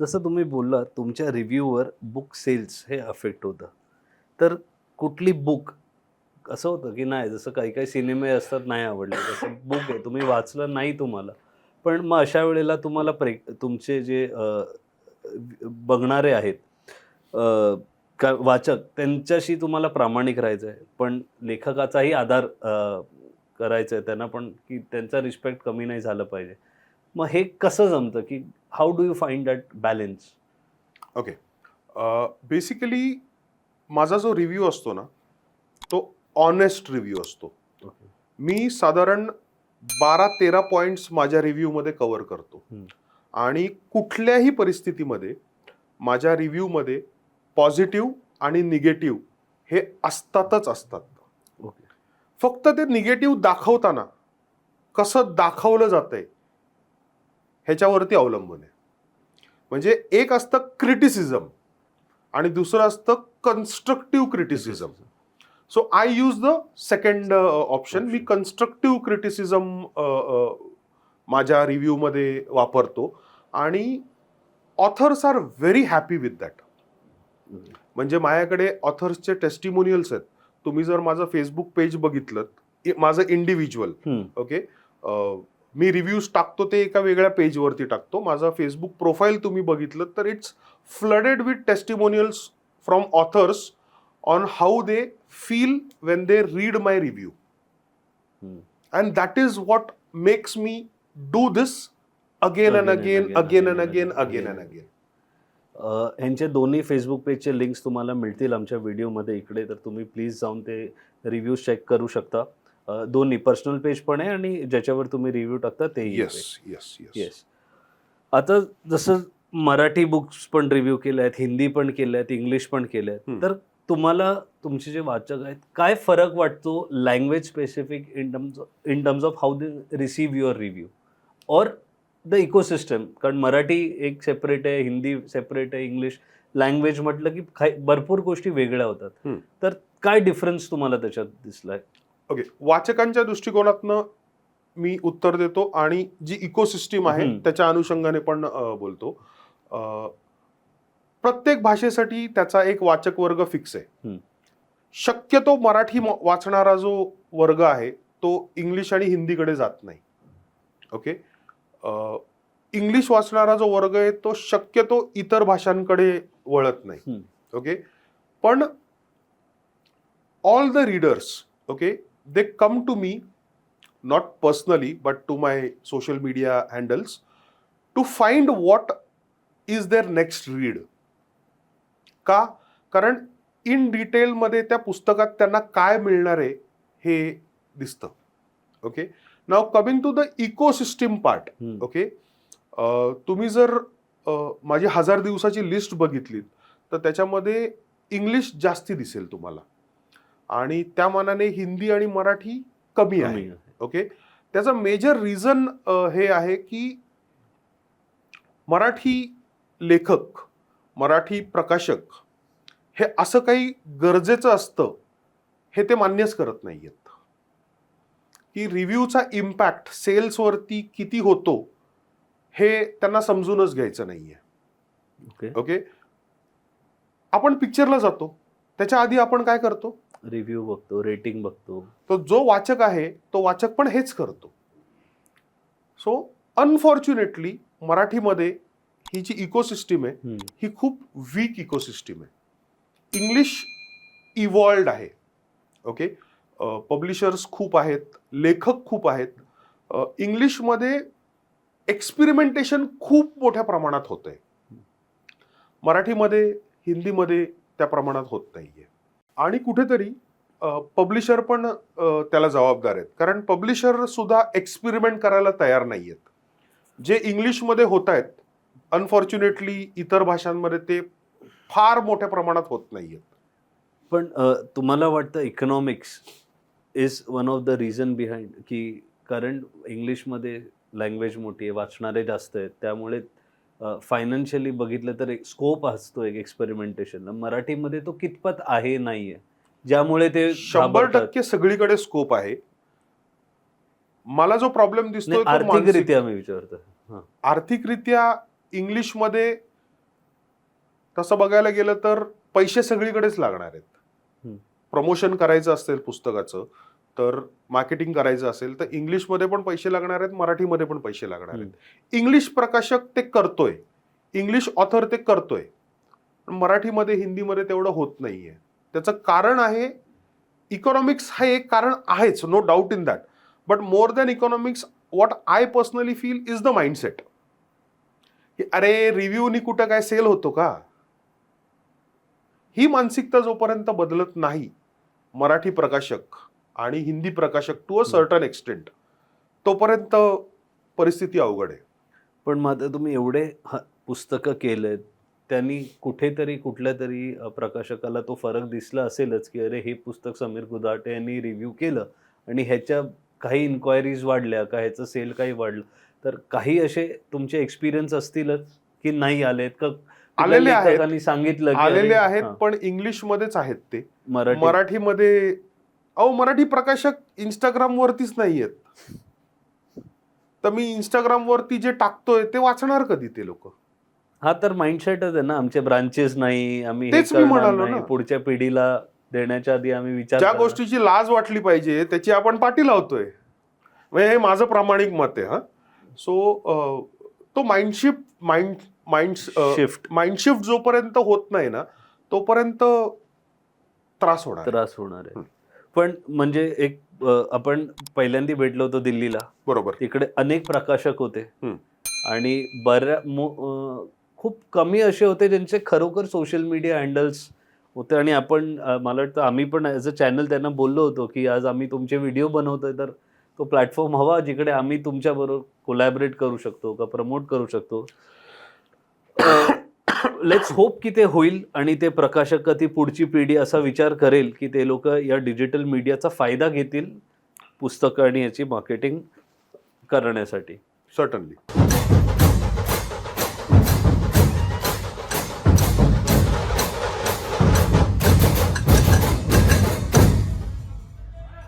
जसं तुम्ही बोललात तुमच्या रिव्ह्यूवर बुक सेल्स हे अफेक्ट होतं. तर कुठली बुक असं होतं की नाही जसं काही काही सिनेमे असतात नाही आवडले तसं बुक आहे तुम्ही वाचलं नाही तुम्हाला. पण मग अशा वेळेला तुम्हाला प्रे तुमचे जे बघणारे आहेत का वाचक त्यांच्याशी तुम्हाला प्रामाणिक राहायचं आहे पण लेखकाचाही आधार करायचा आहे त्यांना पण की त्यांचा रिस्पेक्ट कमी नाही झालं पाहिजे. मग हे कसं जमतं की how do you find that balance basically माझा जो रिव्ह्यू असतो ना तो ऑनेस्ट रिव्ह्यू असतो. मी साधारण बारा तेरा पॉइंट्स माझ्या रिव्ह्यूमध्ये कव्हर करतो. आणि कुठल्याही परिस्थितीमध्ये माझ्या रिव्ह्यूमध्ये पॉझिटिव्ह आणि निगेटिव्ह हे असतातच असतात. ओके फक्त ते निगेटिव्ह दाखवताना कसं दाखवलं जातंय ह्याच्यावरती अवलंबून आहे. म्हणजे एक असतं क्रिटिसिझम आणि दुसरं असतं constructive criticism so I use the second option me. Constructive criticism माझ्या रिव्ह्यूमध्ये वापरतो. आणि authors are very happy with that म्हणजे माझ्याकडे ऑथर्सचे टेस्टिमोनियल्स आहेत. तुम्ही जर माझं फेसबुक पेज बघितलं माझं इंडिव्हिज्युअल ओके मी रिव्ह्यूज टाकतो ते एका वेगळ्या पेजवरती टाकतो. माझा फेसबुक प्रोफाईल तुम्ही बघितलं तर it's flooded with testimonials from authors on how they feel when they read my review and that is what makes me do this again and again again and again again and again यांचे दोन्ही Facebook पेजचे links तुम्हाला मिळतील आमच्या व्हिडिओमध्ये इकडे तर तुम्ही please जाऊन ते रिव्ह्यूज चेक करू शकता. दोन्ही पर्सनल पेज पण आहे आणि ज्याच्यावर तुम्ही रिव्ह्यू टाकता तेही येस येस येस आता जसं मराठी बुक्स पण रिव्ह्यू केले आहेत हिंदी पण केले आहेत इंग्लिश पण केले आहेत. तर तुम्हाला तुमचे जे वाचक आहेत काय फरक वाटतो language specific in terms in terms of how they receive your review or the ecosystem कारण मराठी एक सेपरेट आहे हिंदी सेपरेट आहे इंग्लिश लँग्वेज म्हटलं की भरपूर गोष्टी वेगळ्या होतात. तर काय डिफरन्स तुम्हाला त्याच्यात दिसलाय? ओके वाचकांच्या दृष्टिकोनातनं मी उत्तर देतो आणि जी इकोसिस्टीम आहे. त्याच्या अनुषंगाने पण बोलतो. प्रत्येक भाषेसाठी त्याचा एक वाचक वर्ग फिक्स आहे. शक्यतो मराठी वाचणारा जो वर्ग आहे तो इंग्लिश आणि हिंदीकडे जात नाही. ओके इंग्लिश वाचणारा जो वर्ग आहे तो शक्यतो इतर भाषांकडे वळत नाही. ओके पण all the readers okay? They come to me not personally but to my social media handles to find what is their next read. का? कारण इन डिटेलमध्ये त्या पुस्तकात त्यांना काय मिळणार आहे हे दिसतं. Okay now coming to the ecosystem part. Okay तुम्ही जर माझी हजार दिवसाची लिस्ट बघितलीत तर त्याच्यामध्ये इंग्लिश जास्ती दिसेल तुम्हाला. आणि त्या मानाने हिंदी आणि मराठी कमी आहे. आहे. ओके? त्याचं मेजर रिझन हे आहे की मराठी लेखक मराठी प्रकाशक हे असं काही गरजेचं असतं हे ते मान्यच करत नाही आहेत की रिव्ह्यूचा इम्पॅक्ट सेल्सवरती किती होतो हे त्यांना समजूनच घ्यायचं नाहीये. ओके. ओके? आपण पिक्चरला जातो. त्याच्या आधी आपण काय करतो? रिव्ह्यू बघतो रेटिंग बघतो. तो जो वाचक आहे तो वाचक पण हेच करतो. सो अनफॉर्च्युनेटली मराठीमध्ये ही जी इकोसिस्टीम आहे. ही खूप वीक इकोसिस्टीम आहे. इंग्लिश इव्हॉल्ड आहे. ओके पब्लिशर्स खूप आहेत लेखक खूप आहेत. इंग्लिशमध्ये एक्सपेरिमेंटेशन खूप मोठ्या प्रमाणात होतंय. मराठीमध्ये हिंदीमध्ये त्या प्रमाणात होत नाहीये. आणि कुठेतरी पब्लिशर पण त्याला जबाबदार आहेत. कारण पब्लिशर सुद्धा एक्सपेरिमेंट करायला तयार नाही आहेत जे इंग्लिशमध्ये होत आहेत अनफॉर्च्युनेटली इतर भाषांमध्ये ते फार मोठ्या प्रमाणात होत नाही आहेत पण तुम्हाला वाटतं economics is one of the reason behind की कारण इंग्लिशमध्ये लँग्वेज मोठी आहे वाचणारे जास्त आहेत त्यामुळे फायनान्शियली बघितलं तर एक स्कोप असतो एक एक्सपेरिमेंटेशनला मराठीमध्ये तो कितपत आहे नाही आहे ज्यामुळे ते शंभर. टक्के सगळीकडे स्कोप आहे. मला जो प्रॉब्लेम दिसतोय नाही, तो मानसिक- आर्थिकरित्या मी विचारतो आर्थिकरित्या इंग्लिशमध्ये तसं बघायला गेलं तर पैसे सगळीकडेच लागणार आहेत. प्रमोशन करायचं असेल पुस्तकाचं तर मार्केटिंग करायचं असेल तर इंग्लिशमध्ये पण पैसे लागणार आहेत मराठीमध्ये पण पैसे लागणार आहेत. इंग्लिश प्रकाशक ते करतोय. इंग्लिश ऑथर ते करतोय. पण मराठीमध्ये हिंदीमध्ये तेवढं होत नाहीये. त्याचं कारण आहे इकॉनॉमिक्स हे एक कारण आहेच no doubt in that but more than economics what I personally feel is the mindset अरे रिव्ह्यूनी कुठं काय सेल होतो का? ही मानसिकता जोपर्यंत बदलत नाही मराठी प्रकाशक आणि हिंदी प्रकाशक टू अ सर्टन एक्सटेंट तोपर्यंत परिस्थिती अवघड आहे. पण मग तुम्ही एवढे पुस्तकं केलेत त्यांनी कुठेतरी कुठल्या तरी प्रकाशकाला तो फरक दिसला असेलच की अरे हे पुस्तक समीर गुदाटे यांनी रिव्ह्यू केलं आणि ह्याच्या काही इन्क्वायरीज वाढल्या का ह्याचं सेल काही वाढलं. तर काही असे तुमचे एक्सपिरियन्स असतीलच की नाही आलेत का? आलेले आहेत. सांगितलं आलेले आहेत पण इंग्लिशमध्येच आहेत ते. मराठी. मराठीमध्ये अहो मराठी प्रकाशक इंस्टाग्राम वरतीच नाहीयेत तर मी इंस्टाग्राम वरती जे टाकतोय ते वाचणार कधी ते लोक हा तर माइंडसेटच आहे ना आमचे ब्रांचेस नाही आम्ही तेच मी म्हणालो नाही, ना. पुढच्या पिढीला देण्याच्या आधी आम्ही विचार ज्या. गोष्टीची लाज वाटली पाहिजे त्याची आपण पाठी लावतोय म्हणजे हे माझं प्रामाणिक मत आहे हा सो तो mindshift mind mind shift mindshift जोपर्यंत होत नाही ना तोपर्यंत त्रास होणार. त्रास होणार आहे. पण म्हणजे एक आपण पहिल्यांदा भेटलो होतो दिल्लीला. बरोबर. तिकडे अनेक प्रकाशक होते. आणि बऱ्या खूप कमी असे होते ज्यांचे खरोखर सोशल मीडिया हँडल्स होते. आणि आपण मला वाटतं आम्ही पण ॲज अ चॅनल त्यांना बोललो होतो की आज आम्ही तुमचे व्हिडिओ बनवतोय तर तो प्लॅटफॉर्म हवा जिकडे आम्ही तुमच्याबरोबर कोलॅबरेट करू शकतो का प्रमोट करू शकतो. लेट्स होप की ते होईल आणि ते प्रकाशक ती पुढची पिढी असा विचार करेल की ते लोक या डिजिटल मीडियाचा फायदा घेतील पुस्तकं आणि याची मार्केटिंग करण्यासाठी. सर्टनली